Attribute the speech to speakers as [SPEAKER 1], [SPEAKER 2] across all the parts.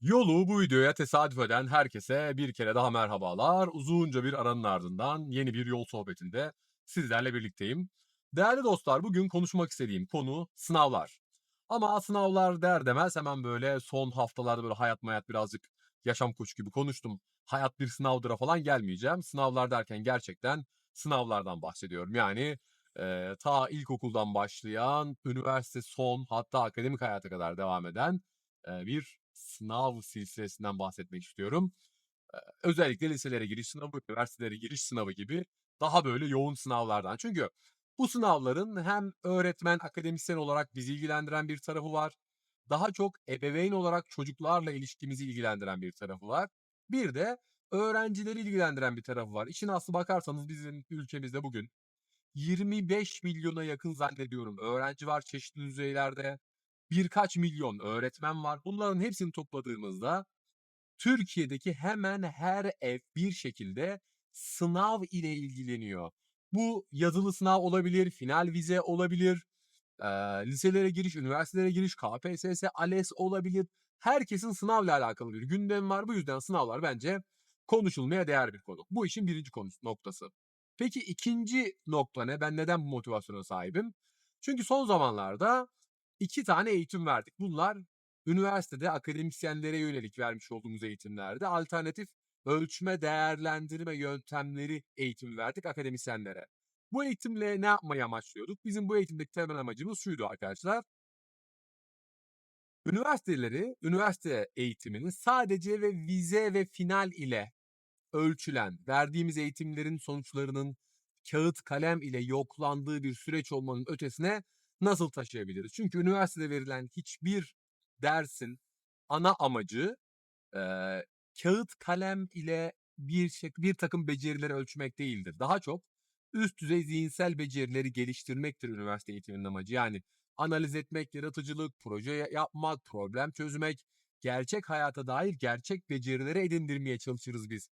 [SPEAKER 1] Yolu bu videoya tesadüf eden herkese bir kere daha merhabalar. Uzunca bir aranın ardından yeni bir yol sohbetinde sizlerle birlikteyim. Değerli dostlar bugün konuşmak istediğim konu sınavlar. Ama sınavlar der demez hemen böyle son haftalarda böyle hayat mayat birazcık yaşam koçu gibi konuştum. Hayat bir sınavdıra falan gelmeyeceğim. Sınavlar derken gerçekten sınavlardan bahsediyorum. Yani eee, ta ilkokuldan başlayan, üniversite son hatta akademik hayata kadar devam eden eee, bir sınav silsilesinden bahsetmek istiyorum. Özellikle liselere giriş sınavı, üniversitelere giriş sınavı gibi daha böyle yoğun sınavlardan. Çünkü bu sınavların hem öğretmen, akademisyen olarak bizi ilgilendiren bir tarafı var. Daha çok ebeveyn olarak çocuklarla ilişkimizi ilgilendiren bir tarafı var. Bir de öğrencileri ilgilendiren bir tarafı var. İşin aslı bakarsanız bizim ülkemizde bugün 25 milyona yakın zannediyorum öğrenci var çeşitli düzeylerde. Birkaç milyon öğretmen var. Bunların hepsini topladığımızda Türkiye'deki hemen her ev bir şekilde sınav ile ilgileniyor. Bu yazılı sınav olabilir, final vize olabilir, eee, liselere giriş, üniversitelere giriş, KPSS, ALES olabilir. Herkesin sınavla alakalı bir gündemi var. Bu yüzden sınavlar bence konuşulmaya değer bir konu. Bu işin birinci konusu, noktası. Peki ikinci nokta ne? Ben neden bu motivasyona sahibim? Çünkü son zamanlarda iki tane eğitim verdik. Bunlar üniversitede akademisyenlere yönelik vermiş olduğumuz eğitimlerde alternatif ölçme değerlendirme yöntemleri eğitimi verdik akademisyenlere. Bu eğitimle ne yapmayı amaçlıyorduk? Bizim bu eğitimdeki temel amacımız şuydu arkadaşlar. Üniversiteleri, üniversite eğitimini sadece ve vize ve final ile ölçülen, verdiğimiz eğitimlerin sonuçlarının kağıt kalem ile yoklandığı bir süreç olmanın ötesine nasıl taşıyabiliriz? Çünkü üniversitede verilen hiçbir dersin ana amacı eee kağıt kalem ile bir bir takım becerileri ölçmek değildir. Daha çok üst düzey zihinsel becerileri geliştirmektir üniversite eğitiminin amacı. Yani analiz etmek, yaratıcılık, proje ya- yapmak, problem çözmek, gerçek hayata dair gerçek becerileri edindirmeye çalışırız biz.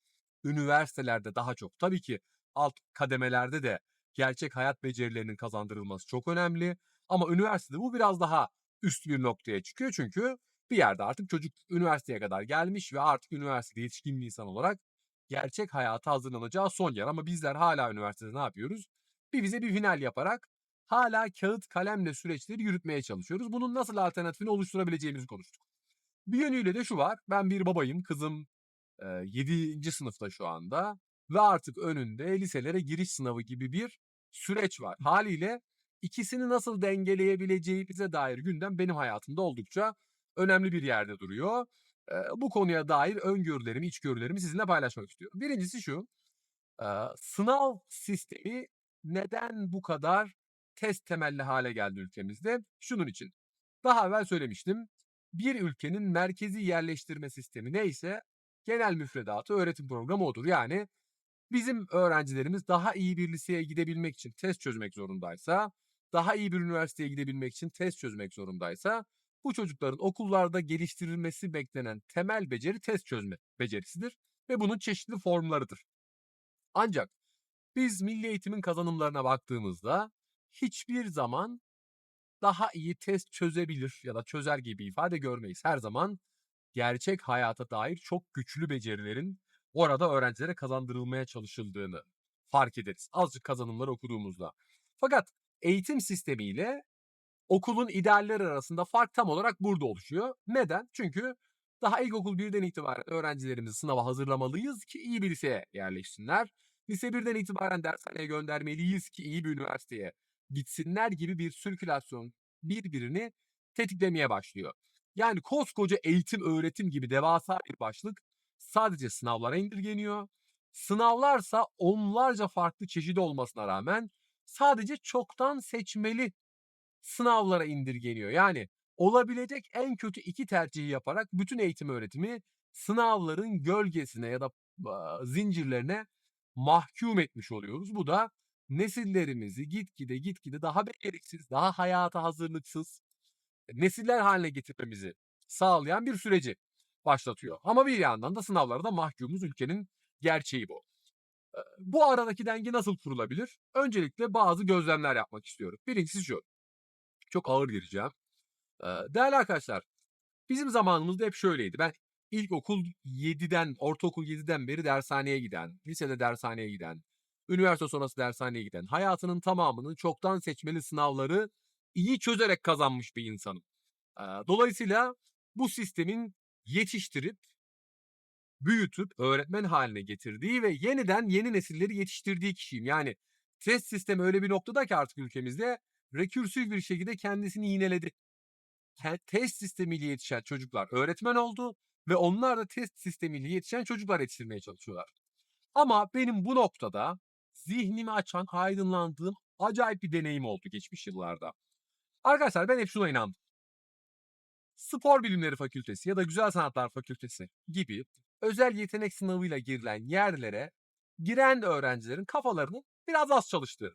[SPEAKER 1] Üniversitelerde daha çok. Tabii ki alt kademelerde de gerçek hayat becerilerinin kazandırılması çok önemli. Ama üniversitede bu biraz daha üst bir noktaya çıkıyor. Çünkü bir yerde artık çocuk üniversiteye kadar gelmiş ve artık üniversitede yetişkin bir insan olarak gerçek hayata hazırlanacağı son yer. Ama bizler hala üniversitede ne yapıyoruz? Bir vize bir final yaparak hala kağıt kalemle süreçleri yürütmeye çalışıyoruz. Bunun nasıl alternatifini oluşturabileceğimizi konuştuk. Bir yönüyle de şu var. Ben bir babayım. Kızım e, 7. sınıfta şu anda ve artık önünde liselere giriş sınavı gibi bir süreç var. Haliyle ikisini nasıl dengeleyebileceğimize dair gündem benim hayatımda oldukça önemli bir yerde duruyor. Bu konuya dair öngörülerimi, içgörülerimi sizinle paylaşmak istiyorum. Birincisi şu, sınav sistemi neden bu kadar test temelli hale geldi ülkemizde? Şunun için. Daha evvel söylemiştim. Bir ülkenin merkezi yerleştirme sistemi neyse genel müfredatı öğretim programı odur. Yani bizim öğrencilerimiz daha iyi bir liseye gidebilmek için test çözmek zorundaysa, daha iyi bir üniversiteye gidebilmek için test çözmek zorundaysa bu çocukların okullarda geliştirilmesi beklenen temel beceri test çözme becerisidir ve bunun çeşitli formlarıdır. Ancak biz milli eğitimin kazanımlarına baktığımızda hiçbir zaman daha iyi test çözebilir ya da çözer gibi ifade görmeyiz. Her zaman gerçek hayata dair çok güçlü becerilerin orada öğrencilere kazandırılmaya çalışıldığını fark ederiz. Azıcık kazanımları okuduğumuzda. Fakat eğitim sistemiyle okulun idealleri arasında fark tam olarak burada oluşuyor. Neden? Çünkü daha ilkokul 1'den itibaren öğrencilerimizi sınava hazırlamalıyız ki iyi bir liseye yerleşsinler. Lise 1'den itibaren dershaneye göndermeliyiz ki iyi bir üniversiteye gitsinler gibi bir sirkülasyon birbirini tetiklemeye başlıyor. Yani koskoca eğitim öğretim gibi devasa bir başlık sadece sınavlara indirgeniyor. Sınavlarsa onlarca farklı çeşidi olmasına rağmen sadece çoktan seçmeli sınavlara indirgeniyor. Yani olabilecek en kötü iki tercihi yaparak bütün eğitim öğretimi sınavların gölgesine ya da zincirlerine mahkum etmiş oluyoruz. Bu da nesillerimizi gitgide gitgide daha beceriksiz, daha hayata hazırlıksız nesiller haline getirmemizi sağlayan bir süreci başlatıyor. Ama bir yandan da sınavlara da mahkumuz ülkenin gerçeği bu. Bu aradaki denge nasıl kurulabilir? Öncelikle bazı gözlemler yapmak istiyorum. Birincisi şu. Çok ağır gireceğim. Değerli arkadaşlar, bizim zamanımızda hep şöyleydi. Ben ilkokul 7'den, ortaokul 7'den beri dershaneye giden, lisede dershaneye giden, üniversite sonrası dershaneye giden, hayatının tamamını çoktan seçmeli sınavları iyi çözerek kazanmış bir insanım. Dolayısıyla bu sistemin yetiştirip, büyütüp öğretmen haline getirdiği ve yeniden yeni nesilleri yetiştirdiği kişiyim. Yani test sistemi öyle bir noktada ki artık ülkemizde rekürsif bir şekilde kendisini yineledi. Te test sistemiyle yetişen çocuklar öğretmen oldu ve onlar da test sistemiyle yetişen çocuklar yetiştirmeye çalışıyorlar. Ama benim bu noktada zihnimi açan, aydınlandığım acayip bir deneyim oldu geçmiş yıllarda. Arkadaşlar ben hep şuna inandım. Spor Bilimleri Fakültesi ya da Güzel Sanatlar Fakültesi gibi özel yetenek sınavıyla girilen yerlere giren öğrencilerin kafalarının biraz az çalıştığını.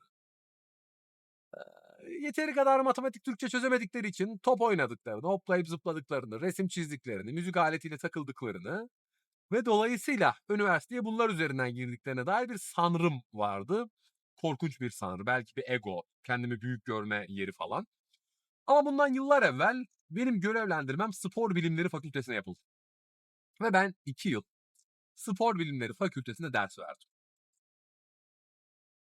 [SPEAKER 1] Yeteri kadar matematik, Türkçe çözemedikleri için top oynadıklarını, hoplayıp zıpladıklarını, resim çizdiklerini, müzik aletiyle takıldıklarını ve dolayısıyla üniversiteye bunlar üzerinden girdiklerine dair bir sanrım vardı. Korkunç bir sanrı, belki bir ego, kendimi büyük görme yeri falan. Ama bundan yıllar evvel benim görevlendirmem Spor Bilimleri Fakültesi'ne yapıldı. Ve ben 2 yıl Spor Bilimleri Fakültesi'nde ders verdim.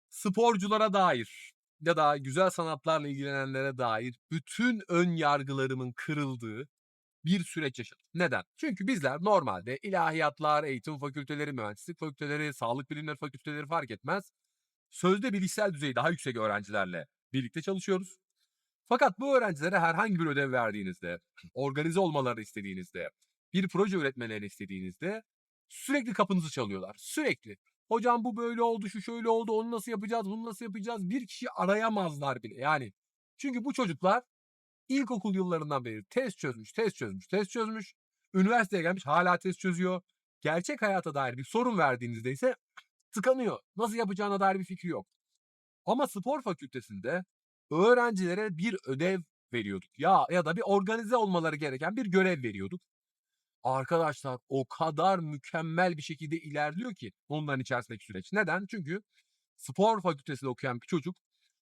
[SPEAKER 1] Sporculara dair ya da güzel sanatlarla ilgilenenlere dair bütün ön yargılarımın kırıldığı bir süreç yaşadım. Neden? Çünkü bizler normalde ilahiyatlar, eğitim fakülteleri, mühendislik fakülteleri, sağlık bilimleri fakülteleri fark etmez. Sözde bilişsel düzey daha yüksek öğrencilerle birlikte çalışıyoruz. Fakat bu öğrencilere herhangi bir ödev verdiğinizde, organize olmalarını istediğinizde, bir proje üretmelerini istediğinizde sürekli kapınızı çalıyorlar. Sürekli. Hocam bu böyle oldu, şu şöyle oldu, onu nasıl yapacağız, bunu nasıl yapacağız? Bir kişi arayamazlar bile yani. Çünkü bu çocuklar ilkokul yıllarından beri test çözmüş, test çözmüş, test çözmüş. Üniversiteye gelmiş hala test çözüyor. Gerçek hayata dair bir sorun verdiğinizde ise tıkanıyor. Nasıl yapacağına dair bir fikri yok. Ama spor fakültesinde öğrencilere bir ödev veriyorduk. Ya ya da bir organize olmaları gereken bir görev veriyorduk. Arkadaşlar o kadar mükemmel bir şekilde ilerliyor ki onların içerisindeki süreç. Neden? Çünkü spor fakültesinde okuyan bir çocuk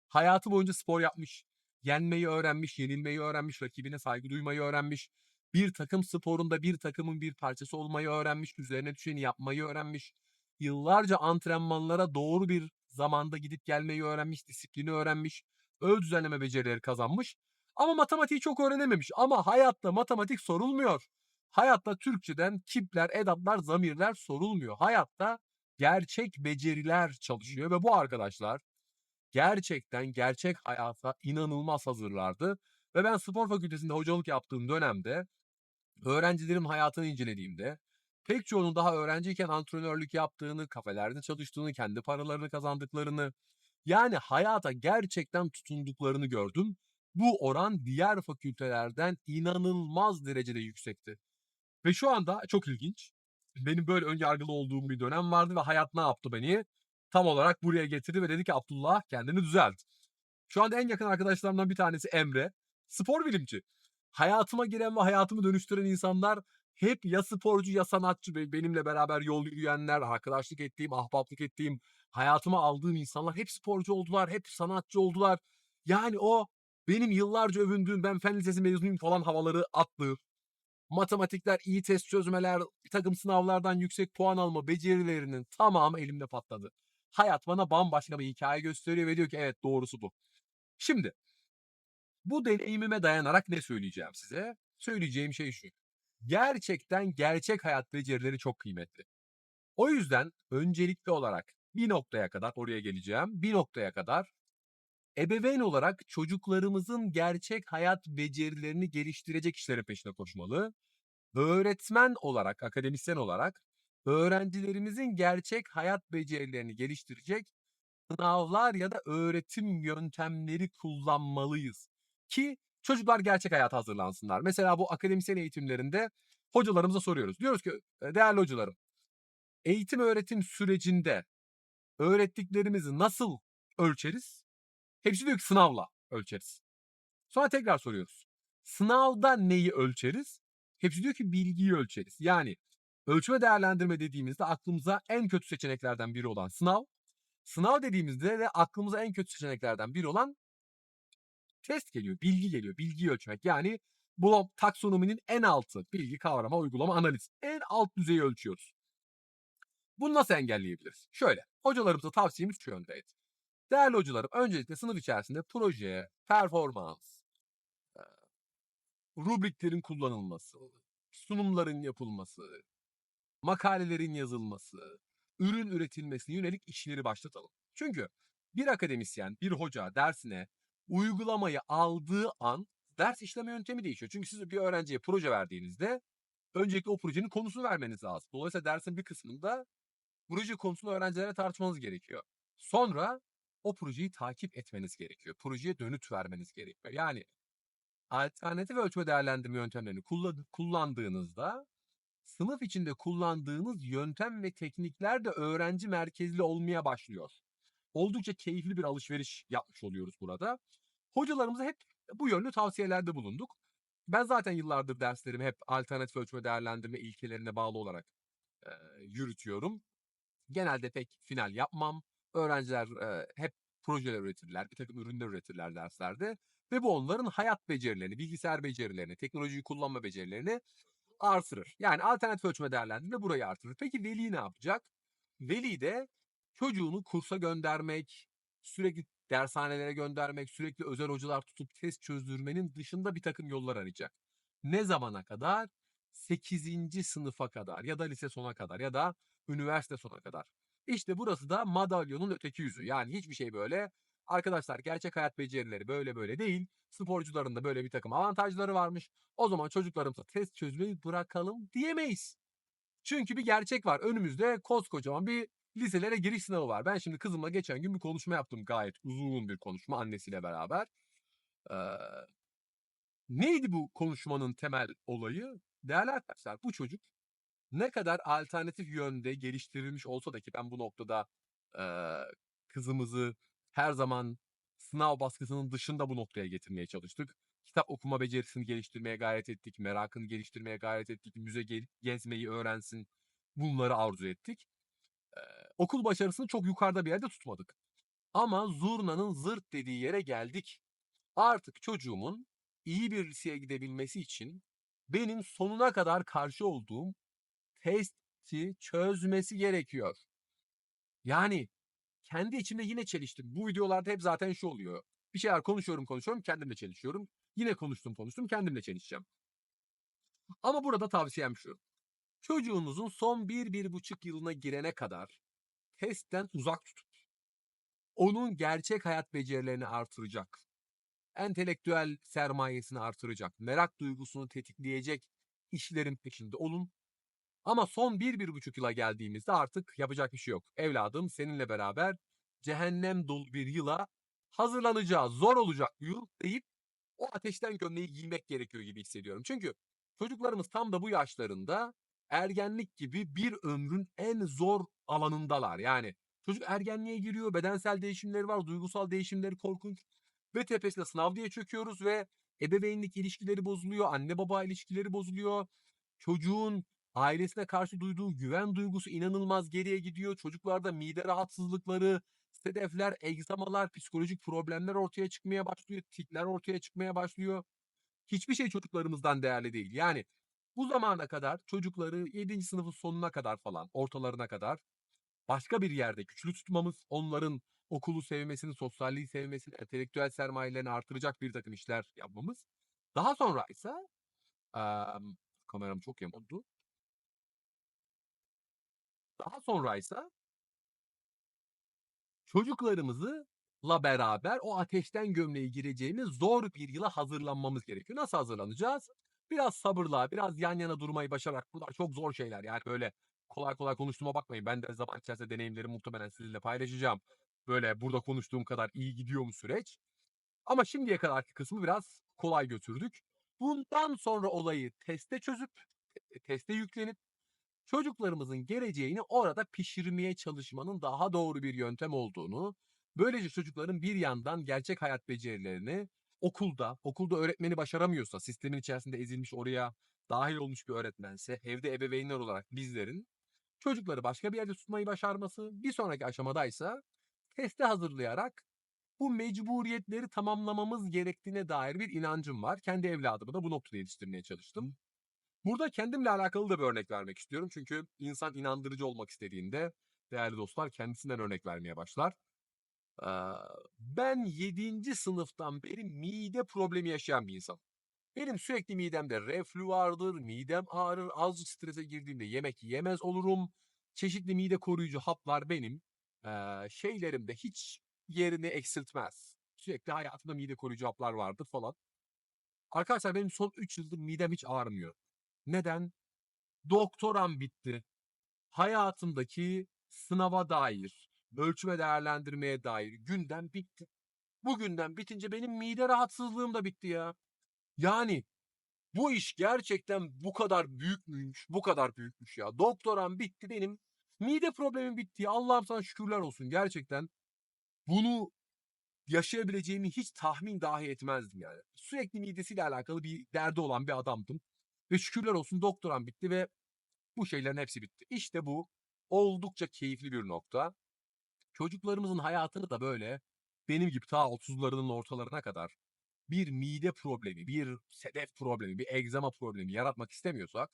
[SPEAKER 1] hayatı boyunca spor yapmış. Yenmeyi öğrenmiş, yenilmeyi öğrenmiş, rakibine saygı duymayı öğrenmiş. Bir takım sporunda bir takımın bir parçası olmayı öğrenmiş, üzerine düşeni yapmayı öğrenmiş. Yıllarca antrenmanlara doğru bir zamanda gidip gelmeyi öğrenmiş, disiplini öğrenmiş, öz düzenleme becerileri kazanmış. Ama matematiği çok öğrenememiş. Ama hayatta matematik sorulmuyor. Hayatta Türkçeden kipler, edatlar, zamirler sorulmuyor. Hayatta gerçek beceriler çalışıyor ve bu arkadaşlar gerçekten gerçek hayata inanılmaz hazırlardı. Ve ben spor fakültesinde hocalık yaptığım dönemde öğrencilerin hayatını incelediğimde pek çoğunun daha öğrenciyken antrenörlük yaptığını, kafelerde çalıştığını, kendi paralarını kazandıklarını yani hayata gerçekten tutunduklarını gördüm. Bu oran diğer fakültelerden inanılmaz derecede yüksekti. Ve şu anda çok ilginç. Benim böyle ön yargılı olduğum bir dönem vardı ve hayat ne yaptı beni? Tam olarak buraya getirdi ve dedi ki Abdullah kendini düzelt. Şu anda en yakın arkadaşlarımdan bir tanesi Emre. Spor bilimci. Hayatıma giren ve hayatımı dönüştüren insanlar hep ya sporcu ya sanatçı benimle beraber yol yürüyenler, arkadaşlık ettiğim, ahbaplık ettiğim, hayatıma aldığım insanlar hep sporcu oldular, hep sanatçı oldular. Yani o benim yıllarca övündüğüm ben fen lisesi mezunuyum falan havaları attı. Matematikler, iyi test çözmeler, takım sınavlardan yüksek puan alma becerilerinin tamamı elimde patladı. Hayat bana bambaşka bir hikaye gösteriyor ve diyor ki evet doğrusu bu. Şimdi bu deneyimime dayanarak ne söyleyeceğim size? Söyleyeceğim şey şu. Gerçekten gerçek hayat becerileri çok kıymetli. O yüzden öncelikli olarak bir noktaya kadar oraya geleceğim. Bir noktaya kadar ebeveyn olarak çocuklarımızın gerçek hayat becerilerini geliştirecek işlerin peşine koşmalı. Öğretmen olarak, akademisyen olarak öğrencilerimizin gerçek hayat becerilerini geliştirecek sınavlar ya da öğretim yöntemleri kullanmalıyız ki çocuklar gerçek hayata hazırlansınlar. Mesela bu akademisyen eğitimlerinde hocalarımıza soruyoruz. Diyoruz ki değerli hocalarım eğitim öğretim sürecinde öğrettiklerimizi nasıl ölçeriz? Hepsi diyor ki sınavla ölçeriz. Sonra tekrar soruyoruz. Sınavda neyi ölçeriz? Hepsi diyor ki bilgiyi ölçeriz. Yani ölçme değerlendirme dediğimizde aklımıza en kötü seçeneklerden biri olan sınav. Sınav dediğimizde de aklımıza en kötü seçeneklerden biri olan test geliyor, bilgi geliyor, bilgiyi ölçmek. Yani Bloom taksonominin en altı bilgi, kavrama, uygulama, analiz. En alt düzeyi ölçüyoruz. Bunu nasıl engelleyebiliriz? Şöyle, hocalarımıza tavsiyemiz şu yöndeydi. Değerli hocalarım, öncelikle sınıf içerisinde proje, performans, eee, rubriklerin kullanılması, sunumların yapılması, makalelerin yazılması, ürün üretilmesine yönelik işleri başlatalım. Çünkü bir akademisyen, bir hoca dersine uygulamayı aldığı an ders işleme yöntemi değişiyor. Çünkü siz bir öğrenciye proje verdiğinizde öncelikle o projenin konusunu vermeniz lazım. Dolayısıyla dersin bir kısmında proje konusunu öğrencilere tartışmanız gerekiyor. Sonra o projeyi takip etmeniz gerekiyor. Projeye dönüt vermeniz gerekiyor. Yani alternatif ölçme değerlendirme yöntemlerini kullan- kullandığınızda sınıf içinde kullandığınız yöntem ve teknikler de öğrenci merkezli olmaya başlıyor. Oldukça keyifli bir alışveriş yapmış oluyoruz burada. Hocalarımıza hep bu yönlü tavsiyelerde bulunduk. Ben zaten yıllardır derslerimi hep alternatif ölçme değerlendirme ilkelerine bağlı olarak e, yürütüyorum. Genelde pek final yapmam. Öğrenciler e, hep projeler üretirler, bir takım ürünler üretirler derslerde. Ve bu onların hayat becerilerini, bilgisayar becerilerini, teknolojiyi kullanma becerilerini artırır. Yani alternatif ölçme değerlendirme burayı artırır. Peki veli ne yapacak? Veli de çocuğunu kursa göndermek, sürekli dershanelere göndermek, sürekli özel hocalar tutup test çözdürmenin dışında bir takım yollar arayacak. Ne zamana kadar? 8. sınıfa kadar ya da lise sona kadar ya da üniversite sona kadar. İşte burası da madalyonun öteki yüzü. Yani hiçbir şey böyle arkadaşlar gerçek hayat becerileri böyle böyle değil. Sporcuların da böyle bir takım avantajları varmış. O zaman çocuklarımıza test çözmeyi bırakalım diyemeyiz. Çünkü bir gerçek var. Önümüzde koskocaman bir liselere giriş sınavı var. Ben şimdi kızımla geçen gün bir konuşma yaptım. Gayet uzun bir konuşma annesiyle beraber. Ee, neydi bu konuşmanın temel olayı? Değerli arkadaşlar bu çocuk ne kadar alternatif yönde geliştirilmiş olsa da ki ben bu noktada e, kızımızı her zaman sınav baskısının dışında bu noktaya getirmeye çalıştık. Kitap okuma becerisini geliştirmeye gayret ettik, merakını geliştirmeye gayret ettik, müze ge- gezmeyi öğrensin, bunları arzu ettik. Ee, okul başarısını çok yukarıda bir yerde tutmadık. Ama zurnanın zırt dediği yere geldik. Artık çocuğumun iyi bir liseye gidebilmesi için benim sonuna kadar karşı olduğum testi çözmesi gerekiyor. Yani kendi içimde yine çeliştim. Bu videolarda hep zaten şu oluyor. Bir şeyler konuşuyorum konuşuyorum kendimle çelişiyorum. Yine konuştum konuştum kendimle çelişeceğim. Ama burada tavsiyem şu. Çocuğunuzun son bir, bir buçuk yılına girene kadar testten uzak tutup onun gerçek hayat becerilerini artıracak, entelektüel sermayesini artıracak, merak duygusunu tetikleyecek işlerin peşinde olun. Ama son bir, bir buçuk yıla geldiğimizde artık yapacak bir şey yok. Evladım seninle beraber cehennem dolu bir yıla hazırlanacağız. Zor olacak yıl deyip o ateşten gömleği giymek gerekiyor gibi hissediyorum. Çünkü çocuklarımız tam da bu yaşlarında ergenlik gibi bir ömrün en zor alanındalar. Yani çocuk ergenliğe giriyor, bedensel değişimleri var, duygusal değişimleri korkunç. Ve tepesine sınav diye çöküyoruz ve ebeveynlik ilişkileri bozuluyor, anne baba ilişkileri bozuluyor. Çocuğun ailesine karşı duyduğu güven duygusu inanılmaz geriye gidiyor. Çocuklarda mide rahatsızlıkları, sedefler, egzamalar, psikolojik problemler ortaya çıkmaya başlıyor, tikler ortaya çıkmaya başlıyor. Hiçbir şey çocuklarımızdan değerli değil. Yani bu zamana kadar çocukları 7. sınıfın sonuna kadar falan, ortalarına kadar başka bir yerde güçlü tutmamız, onların okulu sevmesini, sosyalliği sevmesini, entelektüel sermayelerini artıracak bir takım işler yapmamız. Daha sonra ise em, kameram çok yamuldu. Daha sonra ise çocuklarımızı la beraber o ateşten gömleği gireceğimiz zor bir yıla hazırlanmamız gerekiyor. Nasıl hazırlanacağız? Biraz sabırla, biraz yan yana durmayı başararak. Bunlar çok zor şeyler. Yani böyle kolay kolay konuştuğuma bakmayın. Ben de zaman içerisinde deneyimlerimi muhtemelen sizinle paylaşacağım. Böyle burada konuştuğum kadar iyi gidiyor mu süreç? Ama şimdiye kadarki kısmı biraz kolay götürdük. Bundan sonra olayı teste çözüp, e, teste yüklenip çocuklarımızın geleceğini orada pişirmeye çalışmanın daha doğru bir yöntem olduğunu, böylece çocukların bir yandan gerçek hayat becerilerini okulda, okulda öğretmeni başaramıyorsa, sistemin içerisinde ezilmiş oraya dahil olmuş bir öğretmense, evde ebeveynler olarak bizlerin çocukları başka bir yerde tutmayı başarması, bir sonraki aşamadaysa teste hazırlayarak bu mecburiyetleri tamamlamamız gerektiğine dair bir inancım var. Kendi evladımı da bu noktada yetiştirmeye çalıştım. Burada kendimle alakalı da bir örnek vermek istiyorum. Çünkü insan inandırıcı olmak istediğinde değerli dostlar kendisinden örnek vermeye başlar. Ben 7. sınıftan beri mide problemi yaşayan bir insanım. Benim sürekli midemde reflü vardır, midem ağrır, azıcık strese girdiğimde yemek yemez olurum. Çeşitli mide koruyucu haplar benim şeylerimde hiç yerini eksiltmez. Sürekli hayatımda mide koruyucu haplar vardır falan. Arkadaşlar benim son 3 yıldır midem hiç ağrımıyor. Neden? Doktoram bitti. Hayatımdaki sınava dair, ölçme değerlendirmeye dair gündem bitti. Bu gündem bitince benim mide rahatsızlığım da bitti ya. Yani bu iş gerçekten bu kadar büyük müymüş? Bu kadar büyükmüş ya. Doktoram bitti benim. Mide problemim bitti. Allah'ım sana şükürler olsun. Gerçekten bunu yaşayabileceğimi hiç tahmin dahi etmezdim yani. Sürekli midesiyle alakalı bir derdi olan bir adamdım. Ve şükürler olsun doktoram bitti ve bu şeylerin hepsi bitti. İşte bu oldukça keyifli bir nokta. Çocuklarımızın hayatını da böyle benim gibi ta 30'larının ortalarına kadar bir mide problemi, bir sedef problemi, bir egzama problemi yaratmak istemiyorsak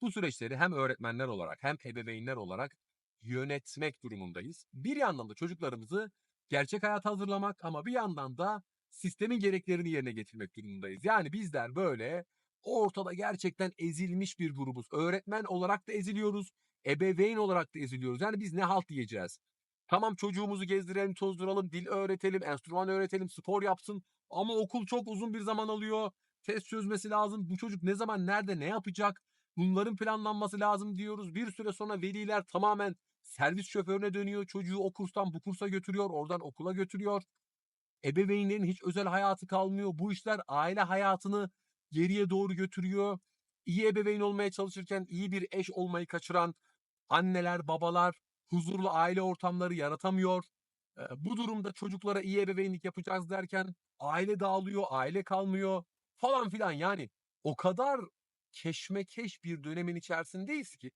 [SPEAKER 1] bu süreçleri hem öğretmenler olarak hem ebeveynler olarak yönetmek durumundayız. Bir yandan da çocuklarımızı gerçek hayata hazırlamak ama bir yandan da sistemin gereklerini yerine getirmek durumundayız. Yani bizler böyle ortada gerçekten ezilmiş bir grubuz. Öğretmen olarak da eziliyoruz, ebeveyn olarak da eziliyoruz. Yani biz ne halt diyeceğiz? Tamam çocuğumuzu gezdirelim, tozduralım, dil öğretelim, enstrüman öğretelim, spor yapsın. Ama okul çok uzun bir zaman alıyor. Test çözmesi lazım. Bu çocuk ne zaman, nerede, ne yapacak? Bunların planlanması lazım diyoruz. Bir süre sonra veliler tamamen servis şoförüne dönüyor. Çocuğu o kurstan bu kursa götürüyor, oradan okula götürüyor. Ebeveynlerin hiç özel hayatı kalmıyor. Bu işler aile hayatını geriye doğru götürüyor. İyi ebeveyn olmaya çalışırken iyi bir eş olmayı kaçıran anneler, babalar huzurlu aile ortamları yaratamıyor. Ee, Bu durumda çocuklara iyi ebeveynlik yapacağız derken aile dağılıyor, aile kalmıyor falan filan. Yani o kadar keşmekeş bir dönemin içerisindeyiz ki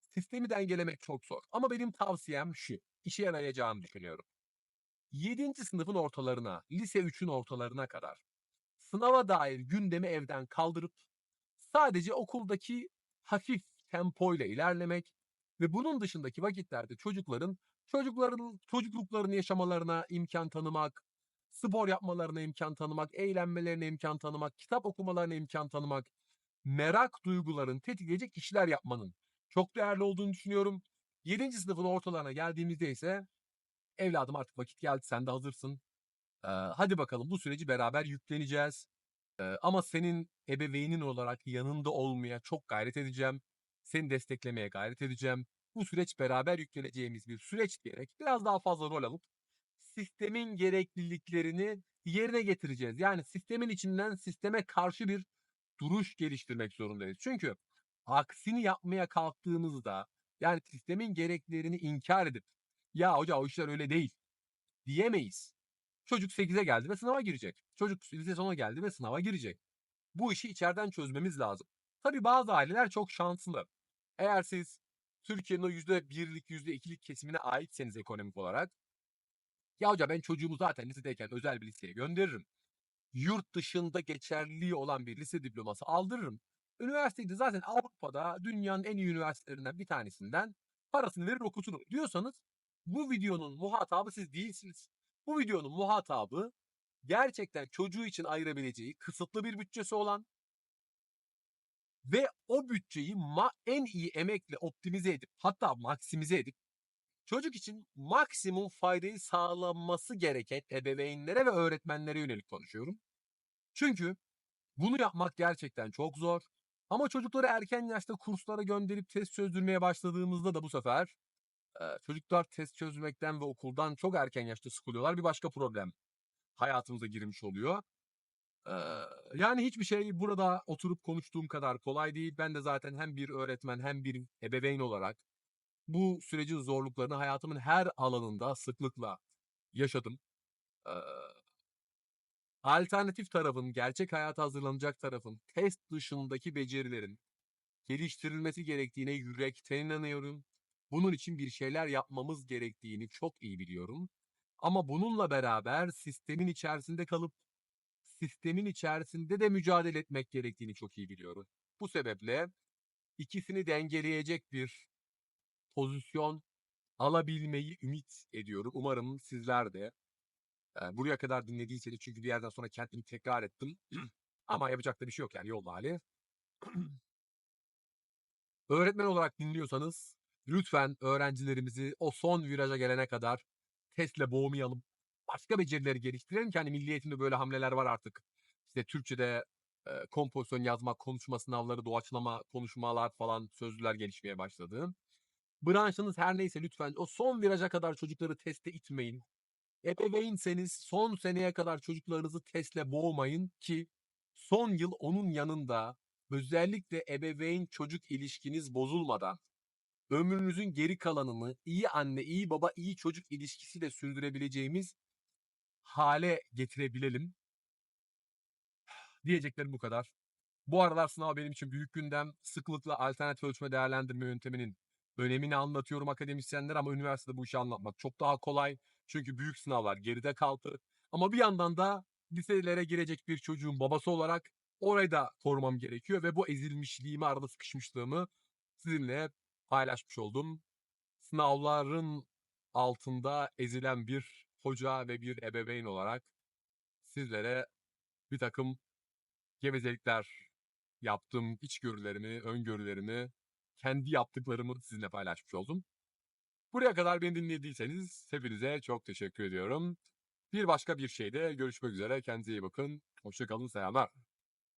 [SPEAKER 1] sistemi dengelemek çok zor. Ama benim tavsiyem şu, işe yarayacağını düşünüyorum. 7. sınıfın ortalarına, lise 3'ün ortalarına kadar sınava dair gündemi evden kaldırıp sadece okuldaki hafif tempoyla ilerlemek ve bunun dışındaki vakitlerde çocukların çocukların çocukluklarını yaşamalarına imkan tanımak, spor yapmalarına imkan tanımak, eğlenmelerine imkan tanımak, kitap okumalarına imkan tanımak, merak duygularını tetikleyecek işler yapmanın çok değerli olduğunu düşünüyorum. 7. sınıfın ortalarına geldiğimizde ise evladım artık vakit geldi sen de hazırsın. Ee, hadi bakalım bu süreci beraber yükleneceğiz. Ee, ama senin ebeveynin olarak yanında olmaya çok gayret edeceğim. Seni desteklemeye gayret edeceğim. Bu süreç beraber yükleneceğimiz bir süreç diyerek biraz daha fazla rol alıp sistemin gerekliliklerini yerine getireceğiz. Yani sistemin içinden sisteme karşı bir duruş geliştirmek zorundayız. Çünkü aksini yapmaya kalktığımızda yani sistemin gereklerini inkar edip ya hoca o işler öyle değil diyemeyiz. Çocuk 8'e geldi ve sınava girecek. Çocuk lise sona geldi ve sınava girecek. Bu işi içeriden çözmemiz lazım. Tabii bazı aileler çok şanslı. Eğer siz Türkiye'nin o %1'lik, %2'lik kesimine aitseniz ekonomik olarak ya hoca ben çocuğumu zaten lisedeyken özel bir liseye gönderirim. Yurt dışında geçerliliği olan bir lise diploması aldırırım. Üniversiteyi de zaten Avrupa'da dünyanın en iyi üniversitelerinden bir tanesinden parasını verir okuturum diyorsanız bu videonun muhatabı siz değilsiniz. Bu videonun muhatabı gerçekten çocuğu için ayırabileceği kısıtlı bir bütçesi olan ve o bütçeyi ma- en iyi emekle optimize edip hatta maksimize edip çocuk için maksimum faydayı sağlanması gereken ebeveynlere ve öğretmenlere yönelik konuşuyorum. Çünkü bunu yapmak gerçekten çok zor. Ama çocukları erken yaşta kurslara gönderip test çözdürmeye başladığımızda da bu sefer e, çocuklar test çözmekten ve okuldan çok erken yaşta sıkılıyorlar. Bir başka problem hayatımıza girmiş oluyor. Yani hiçbir şey burada oturup konuştuğum kadar kolay değil. Ben de zaten hem bir öğretmen hem bir ebeveyn olarak bu sürecin zorluklarını hayatımın her alanında sıklıkla yaşadım. Ee, alternatif tarafın, gerçek hayata hazırlanacak tarafın, test dışındaki becerilerin geliştirilmesi gerektiğine yürekten inanıyorum. Bunun için bir şeyler yapmamız gerektiğini çok iyi biliyorum. Ama bununla beraber sistemin içerisinde kalıp sistemin içerisinde de mücadele etmek gerektiğini çok iyi biliyorum. Bu sebeple ikisini dengeleyecek bir pozisyon alabilmeyi ümit ediyorum. Umarım sizler de e, buraya kadar dinlediyseniz çünkü bir yerden sonra kendimi tekrar ettim. Ama yapacak da bir şey yok yani yol hali. Öğretmen olarak dinliyorsanız lütfen öğrencilerimizi o son viraja gelene kadar testle boğmayalım. Başka becerileri geliştirelim ki hani milli eğitimde böyle hamleler var artık. İşte Türkçe'de e, kompozisyon yazmak, konuşma sınavları, doğaçlama konuşmalar falan sözlüler gelişmeye başladı. Branşınız her neyse lütfen o son viraja kadar çocukları teste itmeyin. Ebeveynseniz son seneye kadar çocuklarınızı testle boğmayın ki son yıl onun yanında özellikle ebeveyn çocuk ilişkiniz bozulmadan ömrünüzün geri kalanını iyi anne, iyi baba, iyi çocuk ilişkisiyle sürdürebileceğimiz hale getirebilelim. Diyeceklerim bu kadar. Bu aralar sınav benim için büyük gündem. Sıklıkla alternatif ölçme değerlendirme yönteminin önemini anlatıyorum akademisyenler ama üniversitede bu işi anlatmak çok daha kolay. Çünkü büyük sınavlar geride kaldı. Ama bir yandan da liselere girecek bir çocuğun babası olarak orayı da korumam gerekiyor ve bu ezilmişliğimi, arada sıkışmışlığımı sizinle paylaşmış oldum. Sınavların altında ezilen bir hoca ve bir ebeveyn olarak sizlere bir takım gevezelikler yaptım, içgörülerimi, öngörülerimi, kendi yaptıklarımı sizinle paylaşmış oldum. Buraya kadar beni dinlediyseniz hepinize çok teşekkür ediyorum. Bir başka bir şeyde görüşmek üzere. Kendinize iyi bakın. Hoşçakalın. Selamlar.